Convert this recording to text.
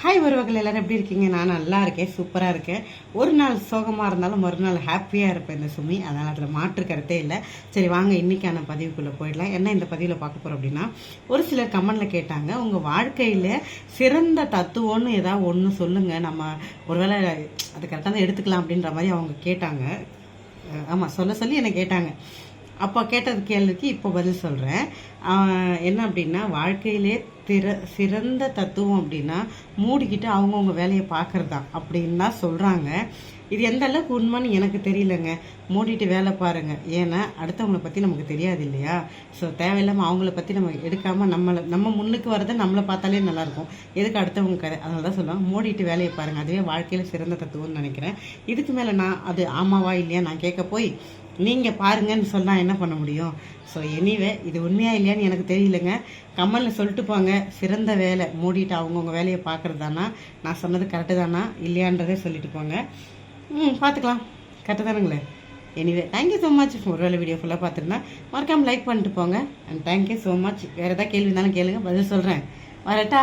Hi உறவுகள் எல்லாரும் எப்படி இருக்கீங்க? நான் நல்லா இருக்கேன் சூப்பராக இருக்கேன். ஒரு நாள் சோகமாக இருந்தாலும் மறுநாள் ஹாப்பியாக இருப்பேன் இந்த சுமி. அதனால் அதில் மாற்று கருத்தே இல்லை. சரி வாங்க இன்றைக்கான பதிவுக்குள்ளே போயிடலாம். என்ன இந்த பதிவில் பார்க்க போகிறோம் அப்படின்னா ஒரு சிலர் கமெண்டில் கேட்டாங்க உங்கள் வாழ்க்கையில் சிறந்த தத்துவம்னு ஏதாவது ஒன்று சொல்லுங்கள் நம்ம ஒருவேளை அது கரெக்டாக தான் எடுத்துக்கலாம் அப்படின்ற மாதிரி அவங்க கேட்டாங்க. ஆமாம் சொல்ல சொல்லி என்னை கேட்டாங்க. அப்போ கேட்டது கேள்விக்கு இப்போ பதில் சொல்கிறேன் என்ன அப்படின்னா வாழ்க்கையிலே திற சிறந்த தத்துவம் அப்படின்னா மூடிக்கிட்டு அவங்கவுங்க வேலையை பார்க்குறது தான் அப்படின்னு தான் சொல்கிறாங்க இது எந்த அளவுக்கு உண்மைன்னு எனக்கு தெரியலங்க. மூடிட்டு வேலை பாருங்க. ஏன்னா அடுத்தவங்கள பற்றி நமக்கு தெரியாது இல்லையா? ஸோ தேவையில்லாமல் அவங்கள பற்றி நம்ம எடுக்காமல் நம்மளை நம்ம முன்னுக்கு வரதை நம்மளை பார்த்தாலே நல்லாயிருக்கும். எதுக்கு அடுத்தவங்க கதை? அதனால தான் சொல்லுவாங்க மூடிட்டு வேலையை பாருங்கள் அதுவே வாழ்க்கையில் சிறந்த தத்துவம்னு நினைக்கிறேன். இதுக்கு மேலே நான் அது ஆமாவா இல்லையா நான் கேட்க போய் நீங்கள் பாருங்கன்னு சொன்னால் என்ன பண்ண முடியும்? ஸோ எனிவே இது உண்மையா இல்லையான்னு எனக்கு தெரியலங்க. கமலில் சொல்லிட்டு போங்க. சிறந்த வேலை. மூடிட்டு அவங்கவுங்க வேலையை பார்க்குறது தானா? நான் சொன்னது கரெக்டு தானா? இல்லையான்றதே சொல்லிட்டு போங்க. ம் பார்த்துக்கலாம். Correct தானுங்களே. Anyway thank you so much ஒரு வேலை வீடியோ ஃபுல்லாக பார்த்துருந்தா மறக்காமல் லைக் பண்ணிட்டு போங்க. அண்ட் தேங்க்யூ ஸோ மச் வேறு ஏதாவது கேள்வி இருந்தாலும் கேளுங்க. பதில் சொல்கிறேன் வரட்டா!